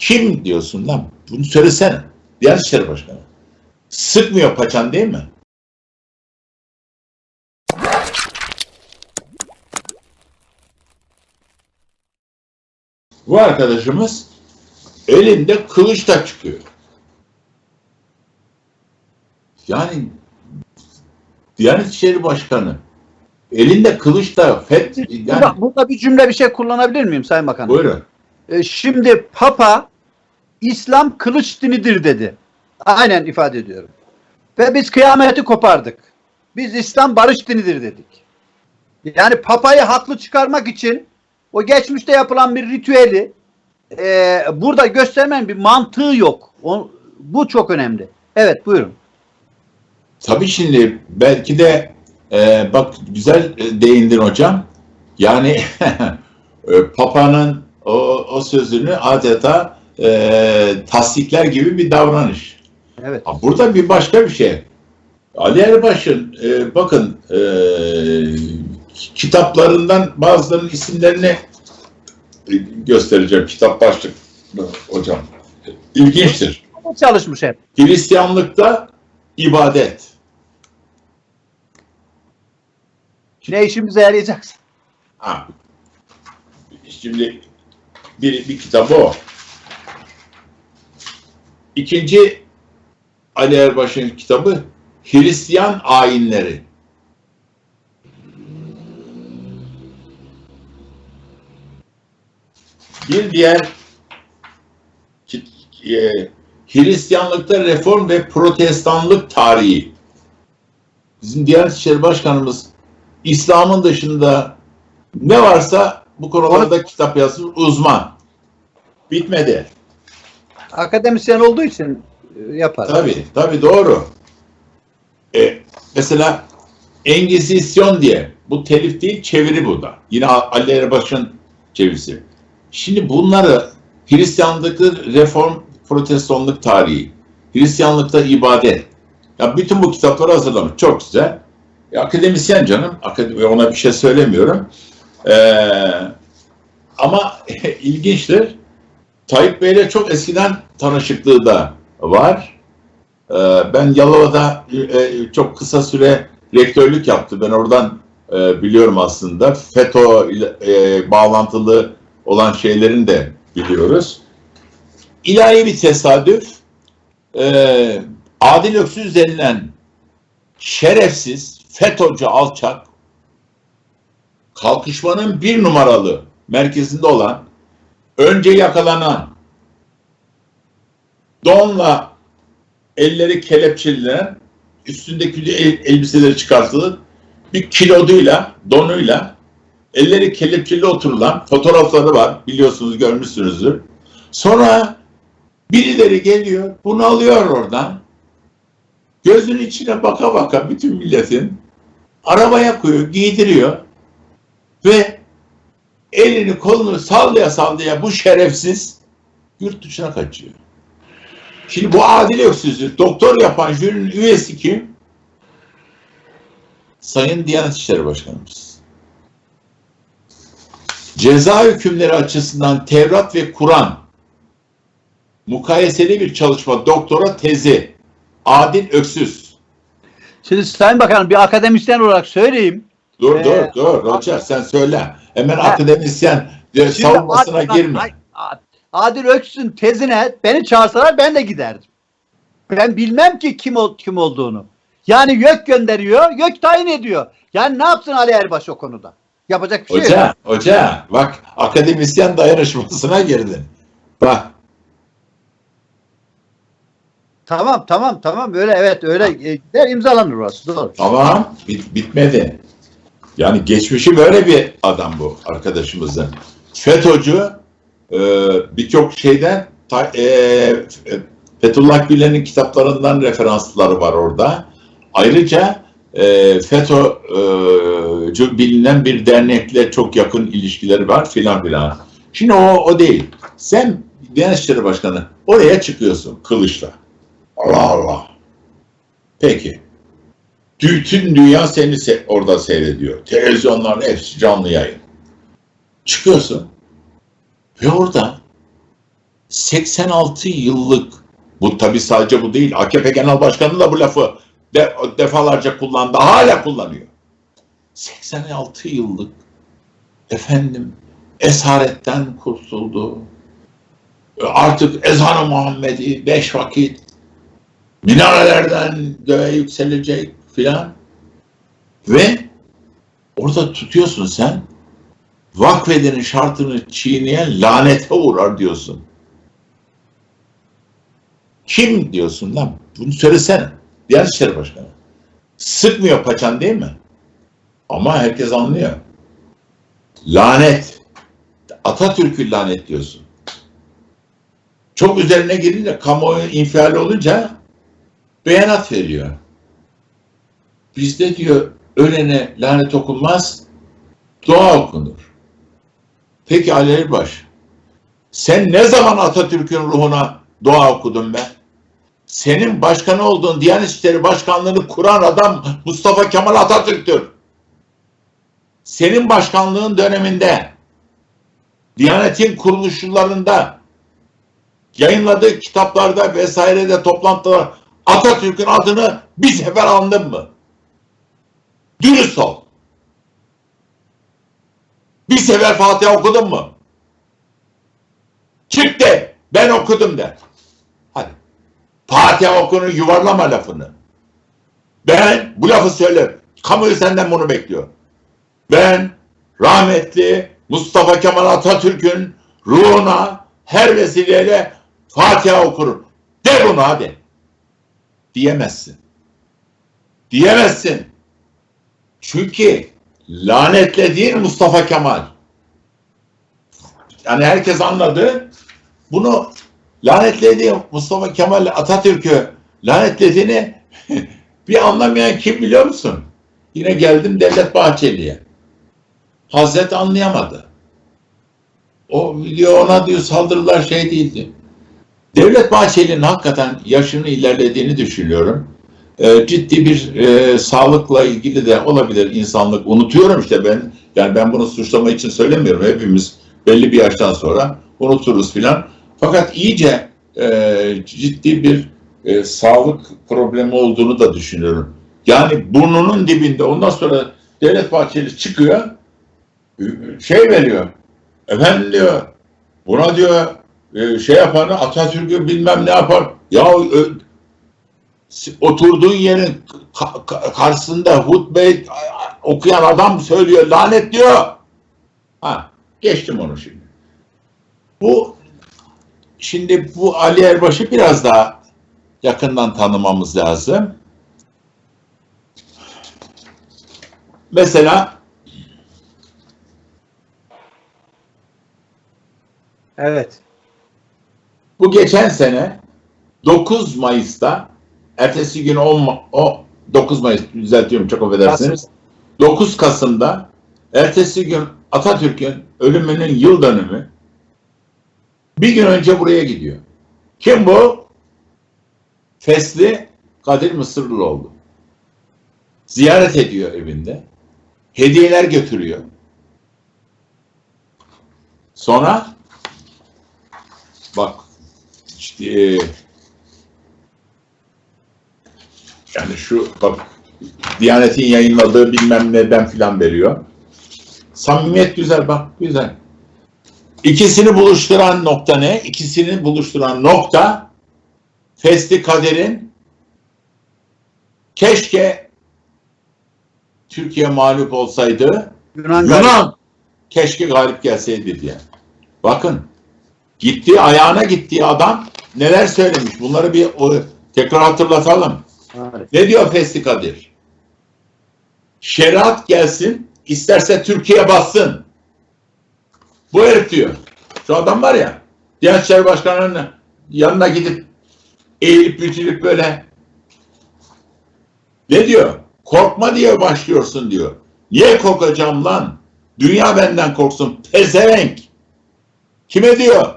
Kim diyorsun lan? Bunu söylesene. Diyanet İşleri Başkanı. Sıkmıyor paçan değil mi? Bu arkadaşımız elinde kılıçla çıkıyor. Yani Diyanet İşleri Başkanı elinde kılıçla FET yani Burada, burada bir cümle bir şey kullanabilir miyim Sayın Bakanım? buyurun. E, şimdi Papa İslam kılıç dinidir dedi. Aynen ifade ediyorum. Ve biz kıyameti kopardık. Biz İslam barış dinidir dedik. Yani Papa'yı haklı çıkarmak için o geçmişte yapılan bir ritüeli e, burada göstermenin bir mantığı yok. O, bu çok önemli. Evet buyurun. Tabii şimdi belki de e, bak güzel e, değindin hocam. Yani e, Papa'nın o, o sözünü adeta e, tasdikler gibi bir davranış. Evet. Ha, Burada bir başka bir şey. Ali Erbaş'ın e, bakın e, kitaplarından bazılarının isimlerini e, göstereceğim. Kitap başlık hocam. İlginçtir. Çalışmış hep. Hristiyanlıkta ibadet. Ne işimize yarayacaksın? Ha. Şimdi bir, bir kitabı o. İkinci Ali Erbaş'ın kitabı Hristiyan ayinleri. Bir diğer e, Hristiyanlıkta reform ve protestanlık tarihi. Bizim Diyanet İşleri Başkanımız İslam'ın dışında ne varsa bu konularda kitap yazmış uzman. Bitmedi. Akademisyen olduğu için e, yapar. Tabii, tabii doğru. E, mesela Engizisyon diye, bu telif değil çeviri bu da. Yine Ali Erbaş'ın çevirisi. Şimdi bunları Hristiyanlıkta reform, protestanlık tarihi, Hristiyanlıkta ibadet. Ya bütün bu kitapları hazırlamış. Çok güzel. E, akademisyen canım. Akademi, ona bir şey söylemiyorum. E, ama ilginçtir. Tayyip Bey'le çok eskiden tanışıklığı da var. Ee, Ben Yalova'da e, çok kısa süre rektörlük yaptı. Ben oradan e, biliyorum aslında. FETÖ ile e, bağlantılı olan şeylerini de biliyoruz. İlahi bir tesadüf. e, Adil Öksüz denilen şerefsiz, FETÖ'cü alçak kalkışmanın bir numaralı merkezinde olan önce yakalanan. Donla elleri kelepçelilen üstündeki el- elbiseleri çıkartılıp bir kiloduyla donuyla elleri kelepçeli oturulan fotoğrafları var. Biliyorsunuz görmüşsünüzdür. Sonra birileri geliyor bunu alıyor oradan. Gözünün içine baka baka bütün milletin arabaya koyuyor giydiriyor ve elini kolunu sallaya sallaya bu şerefsiz yurt dışına kaçıyor. Şimdi bu adil öksüzlük doktor yapan jürinin üyesi kim? Sayın Diyanet İşleri Başkanımız. Ceza hükümleri açısından Tevrat ve Kur'an mukayeseli bir çalışma doktora tezi Adil Öksüz. Şimdi Sayın Bakanım bir akademisyen olarak söyleyeyim. Dur Ee, dur dur Roger sen söyle. Hemen Ha. akademisyen savunmasına Adil- girme. Ay- Adil Öksüz'ün tezine beni çağırsalar ben de giderdim. Ben bilmem ki kim ol, kim olduğunu. Yani YÖK gönderiyor, YÖK tayin ediyor. Yani ne yapsın Ali Erbaş o konuda? Yapacak bir şey yok. Hoca, hoca bak akademisyen dayanışmasına girdin. Bak Tamam tamam tamam öyle evet öyle e, gider imzalanır orası doğru. Tamam, bit- bitmedi. Yani geçmişi böyle bir adam bu arkadaşımızın. FETÖ'cü e, birçok şeyden ta- e, e, Fethullah Gülen'in kitaplarından referansları var orada. Ayrıca e, FETÖ'cü bilinen bir dernekle çok yakın ilişkileri var filan filan. Şimdi o, o değil. Sen Diyanet İşleri Başkanı oraya çıkıyorsun kılıçla. Allah Allah. Peki. Bütün dünya seni se- orada seyrediyor. Televizyonların hepsi canlı yayın. Çıkıyorsun ve orada 86 yıllık bu tabi sadece bu değil. AKP Genel Başkanı da bu lafı de- defalarca kullandı. Hala kullanıyor. 86 yıllık efendim esaretten kurtuldu. Artık ezan-ı Muhammedi beş vakit minarelerden göğe yükselecek filan ve orada tutuyorsun sen vakfedenin şartını çiğneyen lanete uğrar diyorsun. Kim diyorsun lan? Bunu söylesene. Diğer İşleri Başkanı. Sıkmıyor paçan değil mi? Ama herkes anlıyor. Lanet. Atatürk'ü lanet diyorsun. Çok üzerine girince kamuoyu infiali olunca beyanat veriyor. Bizde diyor ölene lanet okunmaz, dua okunur. Peki Ali Erbaş, sen ne zaman Atatürk'ün ruhuna dua okudun be? Senin başkanı olduğun Diyanet İşleri Başkanlığı'nı kuran adam Mustafa Kemal Atatürk'tür. Senin başkanlığın döneminde Diyanet'in kuruluşlarında yayınladığı kitaplarda vesairede toplantılar Atatürk'ün adını bir sefer andın mı? Dürüst ol. Bir sefer Fatiha okudun mu? Çık de ben okudum de. Hadi. Fatiha okunu yuvarlama lafını. Ben bu lafı söyle. Kamuoyu senden bunu bekliyor. Ben rahmetli Mustafa Kemal Atatürk'ün ruhuna her vesileyle Fatiha okurum. De bunu hadi. Diyemezsin. Diyemezsin. Çünkü lanetlediğin Mustafa Kemal. Yani herkes anladı. Bunu lanetlediği Mustafa Kemal Atatürk'ü lanetlediğini bir anlamayan kim biliyor musun? Yine geldim Devlet Bahçeli'ye. Hazret anlayamadı. O diyor ona diyor saldırılar şey değildi. Devlet Bahçeli'nin hakikaten yaşını ilerlediğini düşünüyorum. Ee, ciddi bir e, sağlıkla ilgili de olabilir insanlık. Unutuyorum işte ben. Yani ben bunu suçlama için söylemiyorum. Hepimiz belli bir yaştan sonra unuturuz filan. Fakat iyice e, ciddi bir e, sağlık problemi olduğunu da düşünüyorum. Yani burnunun dibinde ondan sonra Devlet Bahçeli çıkıyor şey veriyor. Efendim diyor buna diyor e, şey yapanı Atatürk'ü bilmem ne yapar. Ya oturduğun yerin ka- ka- karşısında hutbe okuyan adam söylüyor lanet diyor. Ha geçtim onu şimdi. Bu şimdi bu Ali Erbaş'ı biraz daha yakından tanımamız lazım. Mesela Evet. bu geçen sene 9 Mayıs'ta ertesi gün 10 Ma- o 9 Mayıs düzeltiyorum çok affedersiniz. 9 Kasım'da ertesi gün Atatürk'ün ölümünün yıl dönümü bir gün önce buraya gidiyor. Kim bu? Fesli Kadir Mısırlıoğlu. Ziyaret ediyor evinde. Hediyeler götürüyor. Sonra bak işte e, yani şu bak Diyanet'in yayınladığı bilmem neden filan veriyor. Samimiyet güzel bak güzel. İkisini buluşturan nokta ne? İkisini buluşturan nokta Fesli Kader'in keşke Türkiye mağlup olsaydı Yunan, Yunan keşke galip gelseydi diye. Bakın gittiği ayağına gittiği adam neler söylemiş. Bunları bir o, tekrar hatırlatalım. Ne diyor Fesli Kadir? Şeriat gelsin, isterse Türkiye bassın. Bu herif diyor. Şu adam var ya, Diyanet İşleri Başkanı'nın yanına gidip eğilip bükülüp böyle ne diyor? Korkma diye başlıyorsun diyor. Niye korkacağım lan? Dünya benden korksun. Pezevenk. Kime diyor?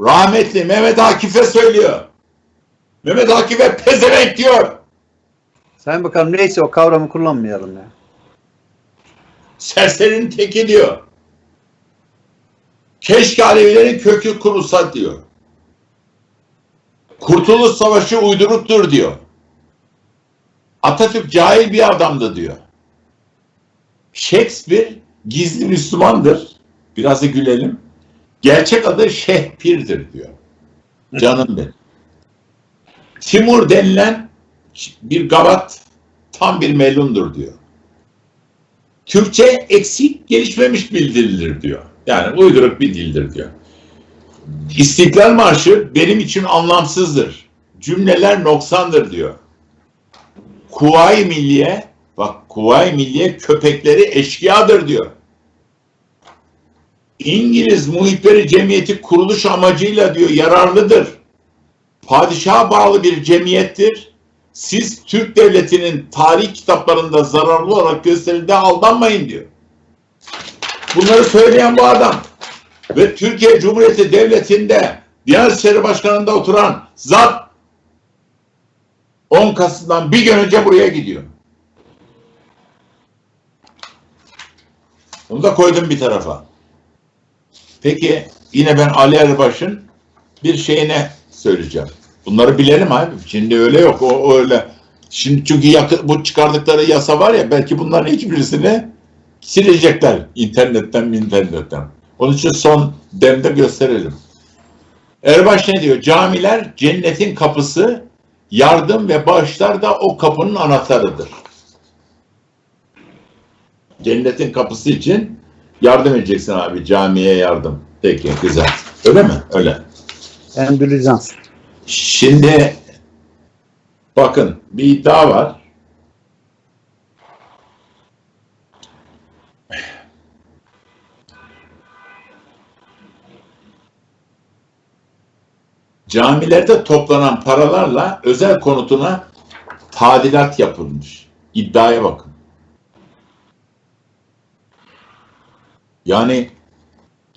Rahmetli Mehmet Akif'e söylüyor. Mehmet Akif'e pezevenk diyor. Sayın Bakanım neyse o kavramı kullanmayalım ya. Serserinin teki diyor. Keşke Alevilerin kökü kurulsa diyor. Kurtuluş Savaşı uyduruktur diyor. Atatürk cahil bir adamdı diyor. Shakespeare gizli Müslümandır. Biraz da gülelim. Gerçek adı Şehpir'dir diyor. Canım benim. Timur denilen bir gavat tam bir melundur diyor. Türkçe eksik gelişmemiş bildirilir diyor. Yani uyduruk bir dildir diyor. İstiklal Marşı benim için anlamsızdır. Cümleler noksandır diyor. Kuvayi Milliye bak Kuvayi Milliye köpekleri eşkıyadır diyor. İngiliz muhitleri cemiyeti kuruluş amacıyla diyor yararlıdır. Padişaha bağlı bir cemiyettir. Siz Türk devletinin tarih kitaplarında zararlı olarak gösterildiğine aldanmayın diyor. Bunları söyleyen bu adam ve Türkiye Cumhuriyeti Devleti'nde Diyanet İşleri Başkanı'nda oturan zat 10 Kasım'dan bir gün önce buraya gidiyor. Bunu da koydum bir tarafa. Peki yine ben Ali Erbaş'ın bir şeyine söyleyeceğim. Bunları bilelim abi. Şimdi öyle yok. O, öyle. Şimdi çünkü yakı- bu çıkardıkları yasa var ya belki bunların hiçbirisini silecekler internetten internetten. Onun için son demde gösterelim. Erbaş ne diyor? Camiler cennetin kapısı, yardım ve bağışlar da o kapının anahtarıdır. Cennetin kapısı için yardım edeceksin abi camiye yardım. Peki güzel. Öyle mi? Öyle. Endülüzan. Şimdi bakın bir iddia var. Camilerde toplanan paralarla özel konutuna tadilat yapılmış. İddiaya bakın. Yani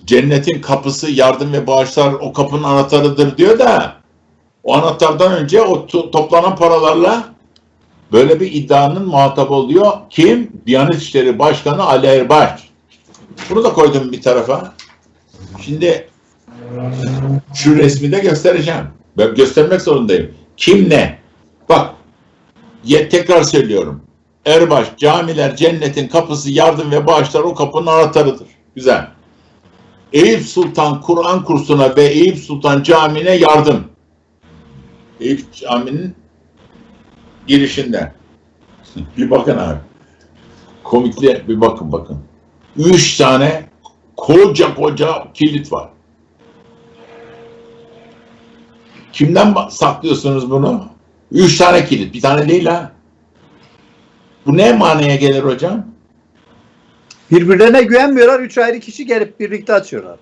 cennetin kapısı yardım ve bağışlar o kapının anahtarıdır diyor da o anahtardan önce o to- toplanan paralarla böyle bir iddianın muhatabı oluyor. Kim? Diyanet İşleri Başkanı Ali Erbaş. Bunu da koydum bir tarafa. Şimdi şu resmi de göstereceğim. Ben göstermek zorundayım. Kim ne? Bak ye, tekrar söylüyorum. Erbaş, camiler cennetin kapısı, yardım ve bağışlar o kapının anahtarıdır. Güzel. Eyüp Sultan Kur'an kursuna ve Eyüp Sultan Camii'ne yardım. Eyüp Camii'nin girişinde. bir bakın abi. Komikli bir bakın bakın. Üç tane koca koca kilit var. Kimden saklıyorsunuz bunu? Üç tane kilit. Bir tane değil ha. Bu ne manaya gelir hocam? Birbirlerine güvenmiyorlar. Üç ayrı kişi gelip birlikte açıyorlar.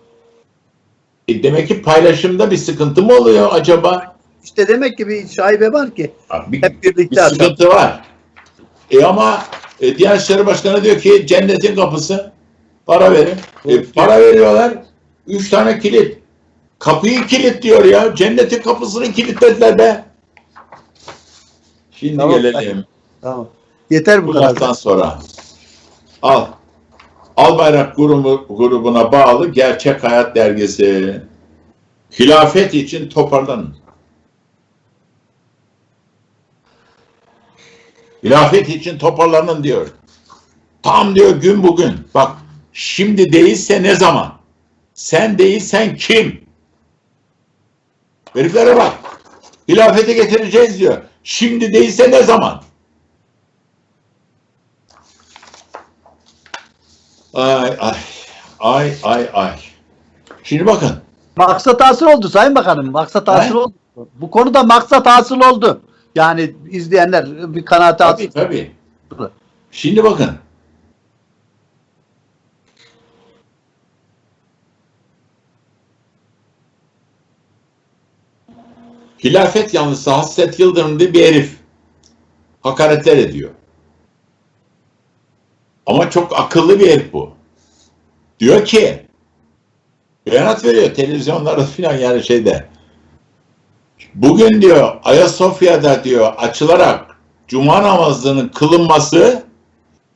E demek ki paylaşımda bir sıkıntı mı oluyor acaba? İşte demek ki bir şaibe var ki Bir, hep bir birlikte açar. sıkıntı var. E ama e, Diyanet İşleri Başkanı diyor ki cennetin kapısı para verin. E, para veriyorlar. Üç tane kilit. Kapıyı kilit diyor ya. Cennetin kapısını kilitlediler be. Şimdi Tamam. gelelim. Tamam. Yeter bu Bu kadar. laftan sonra. Al. Al Bayrak grubu, grubuna bağlı Gerçek Hayat Dergisi. Hilafet için toparlanın. Hilafet için toparlanın diyor. Tam diyor gün bugün. Bak şimdi değilse ne zaman? Sen değilsen kim? Heriflere bak. Hilafete getireceğiz diyor. Şimdi değilse ne zaman? Ay ay. Ay ay ay. Şimdi bakın. Maksat hasıl oldu Sayın Bakanım. Maksat hasıl oldu. Bu konuda maksat hasıl oldu. Yani izleyenler bir kanaate Tabii alsın. tabii. Şimdi bakın. Hilafet yanlısı Hasret Yıldırım diye bir herif. Hakaretler ediyor. Ama çok akıllı bir herif bu. Diyor ki beyanat veriyor televizyonlarda filan yani şeyde. Bugün diyor Ayasofya'da diyor açılarak cuma namazının kılınması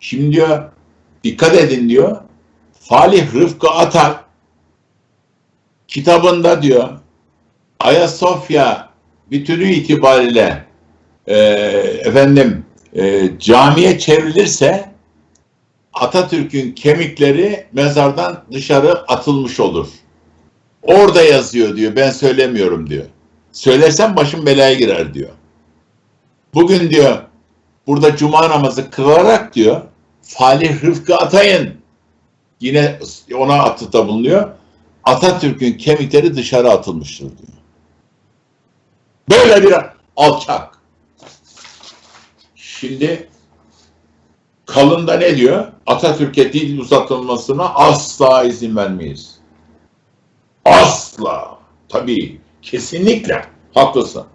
şimdi diyor dikkat edin diyor Falih Rıfkı Atak kitabında diyor Ayasofya bütünü itibariyle e, efendim e, camiye çevrilirse Atatürk'ün kemikleri mezardan dışarı atılmış olur. Orada yazıyor diyor. Ben söylemiyorum diyor. Söylersem başım belaya girer diyor. Bugün diyor burada cuma namazı kılarak diyor Falih Rıfkı Atay'ın yine ona atıfta bulunuyor. Atatürk'ün kemikleri dışarı atılmıştır diyor. Böyle bir alçak. Şimdi kalında ne diyor? Atatürk'e dil uzatılmasına asla izin vermeyiz. Asla. Tabii. Kesinlikle. Haklısın.